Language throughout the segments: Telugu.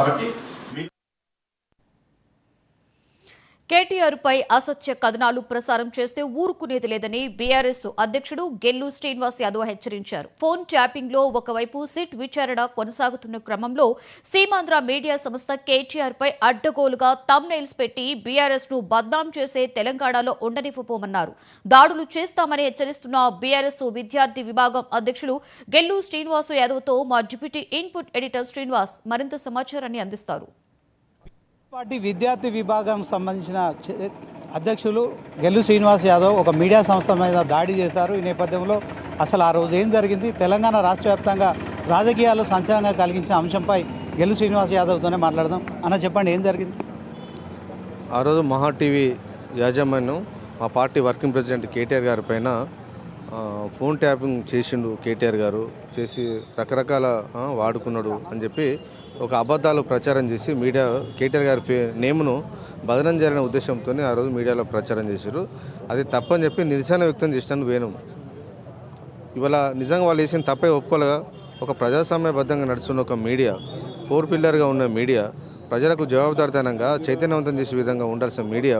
కాబట్టి కేటీఆర్పై కేటీఆర్ పై అసత్య కథనాలు ప్రసారం చేస్తే ఊరుకునేది లేదని బీఆర్ఎస్ అధ్యక్షుడు గెల్లు శ్రీనివాస్ యాదవ్ హెచ్చరించారు. ఫోన్ ట్యాపింగ్లో ఒకవైపు సిట్ విచారణ కొనసాగుతున్న క్రమంలో సీమాంధ్ర మీడియా సంస్థ కేటీఆర్ పై అడ్డగోలుగా తమ్నైల్స్ పెట్టి బీఆర్ఎస్ను బద్నాం చేసే తెలంగాణలో ఉండనివ్వబోమన్నారు. దాడులు చేస్తామని హెచ్చరిస్తున్న బీఆర్ఎస్ విద్యార్థి విభాగం అధ్యక్షుడు గెల్లు శ్రీనివాస్ యాదవ్తో మా డిప్యూటీ ఇన్పుట్ ఎడిటర్ శ్రీనివాస్ మరింత సమాచారాన్ని అందిస్తారు. పార్టీ విద్యార్థి విభాగం సంబంధించిన అధ్యక్షులు గెల్లు శ్రీనివాస్ యాదవ్ ఒక మీడియా సంస్థ మీద దాడి చేశారు. ఈ నేపథ్యంలో అసలు ఆ రోజు ఏం జరిగింది? తెలంగాణ రాష్ట్ర వ్యాప్తంగా రాజకీయాల్లో సంచలనంగా కలిగించిన అంశంపై గెల్లు శ్రీనివాస్ యాదవ్తోనే మాట్లాడదాం. అన్న చెప్పండి ఏం జరిగింది? ఆ రోజు మహా టీవీ యాజమాన్యం మా పార్టీ వర్కింగ్ ప్రెసిడెంట్ కేటీఆర్ గారి పైన ఫోన్ ట్యాపింగ్ చేసిండు కేటీఆర్ గారు. చేసి రకరకాల వాడుకున్నాడు అని చెప్పి ఒక అబద్ధాలు ప్రచారం చేసి మీడియా కేటీఆర్ గారి ఫే నేమ్ను బదనం చేయాలనే ఉద్దేశంతో ఆ రోజు మీడియాలో ప్రచారం చేశారు. అది తప్పని చెప్పి నిరసన వ్యక్తం చేసినాను వేణు ఇవాళ నిజంగా వాళ్ళు చేసిన తప్పే ఒప్పుకోలేగా ఒక ప్రజాస్వామ్యబద్ధంగా నడుస్తున్న ఒక మీడియా ఫోర్ పిల్లర్గా ఉన్న మీడియా ప్రజలకు జవాబుదారితనంగా చైతన్యవంతం చేసే విధంగా ఉండాల్సిన మీడియా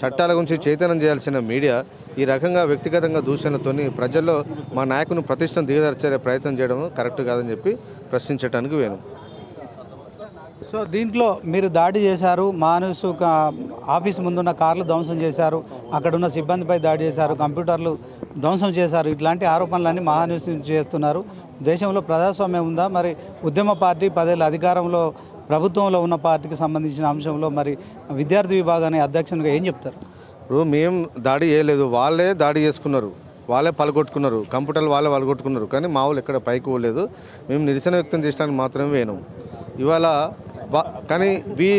చట్టాల గురించి చైతన్యం చేయాల్సిన మీడియా ఈ రకంగా వ్యక్తిగతంగా దూషణతోని ప్రజల్లో మా నాయకుని ప్రతిష్టను దిగదర్చే ప్రయత్నం చేయడం కరెక్ట్ కాదని చెప్పి ప్రశ్నించడానికి వేణు సో దీంట్లో మీరు దాడి చేశారు మానసు ఆఫీస్ ముందున్న కార్లు ధ్వంసం చేశారు అక్కడ ఉన్న సిబ్బందిపై దాడి చేశారు కంప్యూటర్లు ధ్వంసం చేశారు ఇట్లాంటి ఆరోపణలన్నీ మహాన్యూస్ చేస్తున్నారు. దేశంలో ప్రజాస్వామ్యం ఉందా? మరి ఉద్యమ పార్టీ పదేళ్ళ అధికారంలో ప్రభుత్వంలో ఉన్న పార్టీకి సంబంధించిన అంశంలో మరి విద్యార్థి విభాగాన్ని అధ్యక్షునిగా ఏం చెప్తారు? ఇప్పుడు మేము దాడి చేయలేదు. వాళ్ళే దాడి చేసుకున్నారు. వాళ్ళే పలగొట్టుకున్నారు. కంప్యూటర్లు వాళ్ళే పలగొట్టుకున్నారు. కానీ మా వాళ్ళు ఎక్కడ పైకి పోలేదు. మేము నిరసన వ్యక్తం చేయడానికి మాత్రమే వేణం ఇవాళ కానీ వీ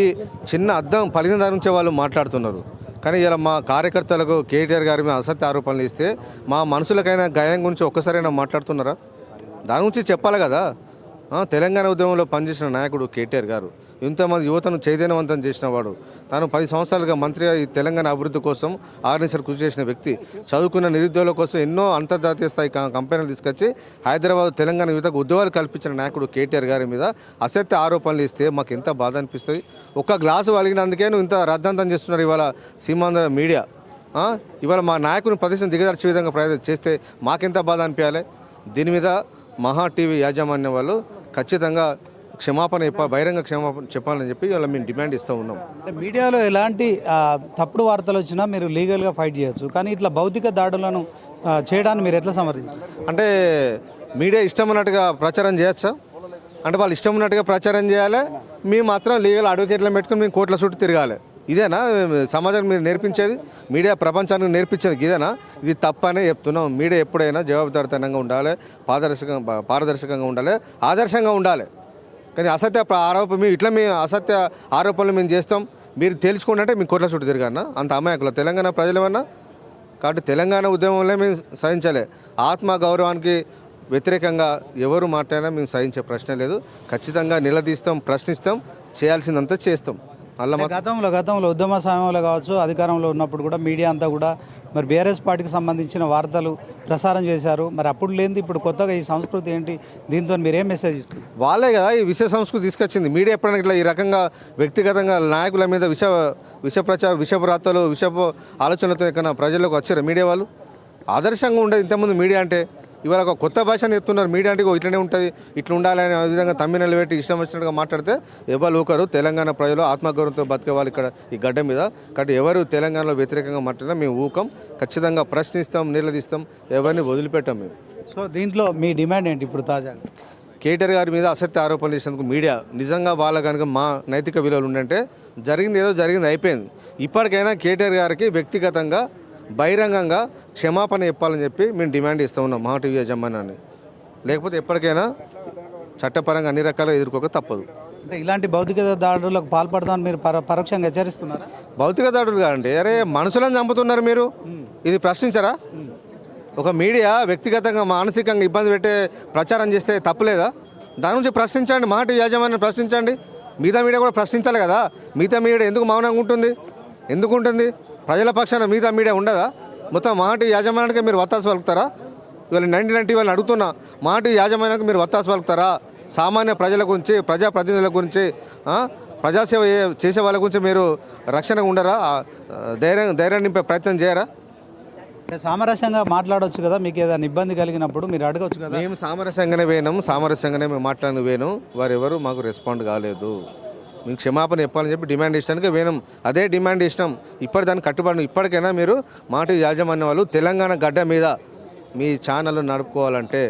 చిన్న అద్దం పలిగిన దాని నుంచే వాళ్ళు మాట్లాడుతున్నారు. కానీ ఇలా మా కార్యకర్తలకు కేటీఆర్ గారి మీద అసత్య ఆరోపణలు ఇస్తే మా మనుషులకైనా గాయం గురించి ఒక్కసారైనా మాట్లాడుతున్నారా? దాని గురించి చెప్పాలి కదా. తెలంగాణ ఉద్యమంలో పనిచేసిన నాయకుడు కేటీఆర్ గారు. ఇంతమంది యువతను చైతన్యవంతం చేసిన వాడు. తాను పది సంవత్సరాలుగా మంత్రిగా ఈ తెలంగాణ అభివృద్ధి కోసం ఆర్గనైజర్ కృషి చేసిన వ్యక్తి. చదువుకున్న నిరుద్యోగుల కోసం ఎన్నో అంతర్జాతీయ స్థాయి కంపెనీలు తీసుకొచ్చి హైదరాబాద్ తెలంగాణ యువతకు ఉద్యోగాలు కల్పించిన నాయకుడు కేటీఆర్ గారి మీద అసత్య ఆరోపణలు ఇస్తే మాకు ఎంత బాధ అనిపిస్తుంది. ఒక్క గ్లాసు వలిగినందుకే నువ్వు ఇంత రద్దంతం చేస్తున్నారు ఇవాళ సీమాంధ్ర మీడియా. ఇవాళ మా నాయకుని ప్రదేశం దిగదర్చే విధంగా ప్రయత్నం చేస్తే మాకెంత బాధ అనిపించాలి దీని మీద మహా టీవీ యాజమాన్యం వాళ్ళు ఖచ్చితంగా క్షమాపణ చెప్ప బహిరంగ క్షమాపణ చెప్పాలని చెప్పి ఇవాళ మేము డిమాండ్ ఇస్తూ ఉన్నాం. మీడియాలో ఎలాంటి తప్పుడు వార్తలు వచ్చినా మీరు లీగల్గా ఫైట్ చేయొచ్చు. కానీ ఇట్లా భౌతిక దాడులను ఆ, చేయడాన్ని మీరు ఎట్లా సమర్థించారు? అంటే మీడియా ఇష్టం ఉన్నట్టుగా ప్రచారం చేయొచ్చా? అంటే వాళ్ళు ఇష్టం ఉన్నట్టుగా ప్రచారం చేయాలి? మేము మాత్రం లీగల్ అడ్వకేట్లను పెట్టుకుని మేము కోర్టుల చుట్టూ తిరగాలి. ఇదేనా? సమాజానికి మీరు నేర్పించేది? మీడియా ప్రపంచానికి నేర్పించేది ఇదేనా? ఇది తప్పనే చెప్తున్నాం. మీడియా ఎప్పుడైనా జవాబుదారితనంగా ఉండాలి పారదర్శకంగా పారదర్శకంగా ఉండాలి ఆదర్శంగా ఉండాలి. కానీ అసత్య ఆరోపణ మీ మేము ఇట్లా మేము అసత్య ఆరోపణలు మేము చేస్తాం. మీరు తెలుసుకోండి అంటే మీ కోట్ల చుట్టూ తిరగన్నా అంత అమాయకులు. తెలంగాణ ప్రజలమన్నా? కాబట్టి తెలంగాణ ఉద్యమంలో మేము సహించాలి. ఆత్మ గౌరవానికి వ్యతిరేకంగా ఎవరు మాట్లాడినా మేము సహించే ప్రశ్న లేదు. ఖచ్చితంగా నిలదీస్తాం ప్రశ్నిస్తాం చేయాల్సిందంతా చేస్తాం. అలా గతంలో గతంలో ఉద్యమ సమయంలో కావచ్చు అధికారంలో ఉన్నప్పుడు కూడా మీడియా అంతా కూడా మరి బీఆర్ఎస్ పార్టీకి సంబంధించిన వార్తలు ప్రసారం చేశారు. మరి అప్పుడు లేనిది ఇప్పుడు కొత్తగా ఈ సంస్కృతి ఏంటి? దీంతో మీరు ఏం మెసేజ్ ఇస్తారు వాళ్ళే కదా ఈ విష సంస్కృతి తీసుకొచ్చింది. మీడియా ఎప్పుడైనా ఇట్లా ఈ రకంగా వ్యక్తిగతంగా నాయకుల మీద విష విష ప్రచార విషపు రాతలు విషపు ఆలోచనలతో ఎక్కడ ప్రజలకు వచ్చారు మీడియా వాళ్ళు? ఆదర్శంగా ఉండేది ఇంతకుముందు మీడియా అంటే ఇవాళ ఒక కొత్త భాషను చెప్తున్నారు. మీడియా అంటే ఇట్లనే ఉంటుంది ఇట్లా ఉండాలని ఆ విధంగా తమ్మినలు పెట్టి ఇష్టం వచ్చినట్టుగా మాట్లాడితే ఎవరు ఒకరు తెలంగాణ ప్రజలు ఆత్మగౌరవంతో బతికే వాళ్ళు ఇక్కడ ఈ గడ్డ మీద. కాబట్టి ఎవరు తెలంగాణలో వ్యతిరేకంగా మాట్లాడినా మేము ఊకం ఖచ్చితంగా ప్రశ్నిస్తాం నిలదీస్తాం ఎవరిని వదిలిపెట్టాం మేము. సో దీంట్లో మీ డిమాండ్ ఏంటి ఇప్పుడు తాజాగా? కేటీఆర్ గారి మీద అసత్య ఆరోపణలు చేసినందుకు మీడియా నిజంగా వాళ్ళ కనుక మా నైతిక విలువలు ఉండంటే జరిగింది ఏదో జరిగింది అయిపోయింది. ఇప్పటికైనా కేటీఆర్ గారికి వ్యక్తిగతంగా బహిరంగంగా క్షమాపణ చెప్పాలని చెప్పి మేము డిమాండ్ ఇస్తూ ఉన్నాం మా టీవీ యజమానాన్ని. లేకపోతే ఎప్పటికైనా చట్టపరంగా అన్ని రకాలుగా ఎదుర్కోక తప్పదు. అంటే ఇలాంటి భౌతిక దాడులకు పాల్పడదామని మీరు పర పరోక్షంగా హెచ్చరిస్తున్నారా? భౌతిక దాడులు కాదండి. అరే మనుషులను చంపుతున్నారు మీరు? ఇది ప్రశ్నించరా? ఒక మీడియా వ్యక్తిగతంగా మానసికంగా ఇబ్బంది పెట్టే ప్రచారం చేస్తే తప్పులేదా? దాని గురించి ప్రశ్నించండి. మాట యాజమాన్యం ప్రశ్నించండి. మిగతా మీడియా కూడా ప్రశ్నించాలి కదా. మిగతా మీడియా ఎందుకు మౌనంగా ఉంటుంది? ఎందుకు ఉంటుంది? ప్రజల పక్షాన మిగతా మీడియా ఉండదా? మొత్తం మాట యాజమాన్యానికి మీరు వత్తాసు పలుకుతారా? ఇవాళ నైన్టీ నైన్టీ వాళ్ళని అడుగుతున్నా మాట యాజమాన్యానికి మీరు వత్తాసు పలుకుతారా? సామాన్య ప్రజల గురించి ప్రజాప్రతినిధుల గురించి ప్రజాసేవ చేసే వాళ్ళ గురించి మీరు రక్షణ ఉండరా? ధైర్యం ధైర్యం నింపే ప్రయత్నం చేయరా? సామరస్యంగా మాట్లాడొచ్చు కదా మీకు ఏదైనా ఇబ్బంది కలిగినప్పుడు మీరు అడగొచ్చు కదా. మేము సామరస్యంగానే పోయినాం సామరస్యంగానే మేము మాట్లాడిన పోయినాం వారు ఎవరు మాకు రెస్పాండ్ కాలేదు. మీకు క్షమాపణ చెప్పాలని చెప్పి డిమాండ్ ఇష్టానికి పోయినాం అదే డిమాండ్ ఇష్టం ఇప్పటి దాన్ని కట్టుబడి ఇప్పటికైనా మీరు మాట యాజమాన్య వాళ్ళు తెలంగాణ గడ్డ మీద మీ ఛానల్ నడుపుకోవాలంటే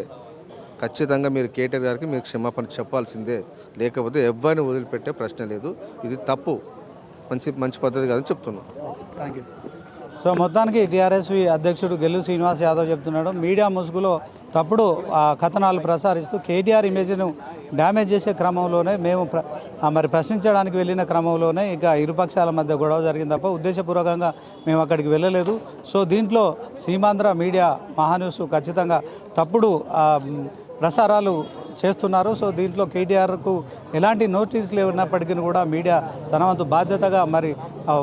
ఖచ్చితంగా మీరు కేటీఆర్ గారికి మీరు క్షమాపణ చెప్పాల్సిందే. లేకపోతే ఎవరిని వదిలిపెట్టే ప్రశ్న లేదు. ఇది తప్పు. మంచి మంచి పద్ధతి కాదని చెప్తున్నాం. థ్యాంక్ యూ సో మొత్తానికి టీఆర్ఎస్వి అధ్యక్షుడు గెల్లు శ్రీనివాస్ యాదవ్ చెప్తున్నాడు. మీడియా ముసుగులో తప్పుడు కథనాలు ప్రసారిస్తూ కేటీఆర్ ఇమేజ్ను డ్యామేజ్ చేసే క్రమంలోనే మేము ప్ర మరి ప్రశ్నించడానికి వెళ్ళిన క్రమంలోనే ఇక ఇరుపక్షాల మధ్య గొడవ జరిగింది తప్ప ఉద్దేశపూర్వకంగా మేము అక్కడికి వెళ్ళలేదు. సో దీంట్లో సీమాంధ్ర మీడియా మహాన్యూస్ ఖచ్చితంగా తప్పుడు ప్రసారాలు చేస్తున్నారు. సో దీంట్లో కేటీఆర్కు ఎలాంటి నోటీసులు ఇవ్వనప్పటికీ కూడా మీడియా తన వంతు బాధ్యతగా మరి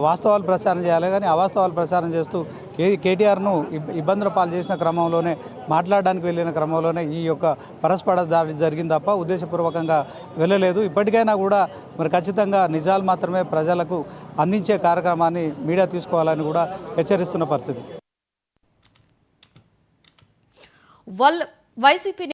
వాస్తవాలు ప్రచారం చేయాలి. కానీ అవాస్తవాలు ప్రచారం చేస్తూ కే కేటీఆర్ను ఇబ్- ఇబ్బందుల పాలు చేసిన క్రమంలోనే మాట్లాడడానికి వెళ్ళిన క్రమంలోనే ఈ యొక్క పరస్పర దాడి జరిగింది తప్ప ఉద్దేశపూర్వకంగా వెళ్ళలేదు. ఇప్పటికైనా కూడా మరి ఖచ్చితంగా నిజాలు మాత్రమే ప్రజలకు అందించే కార్యక్రమాన్ని మీడియా తీసుకోవాలని కూడా హెచ్చరిస్తున్న పరిస్థితి. వల్ వైసీపీ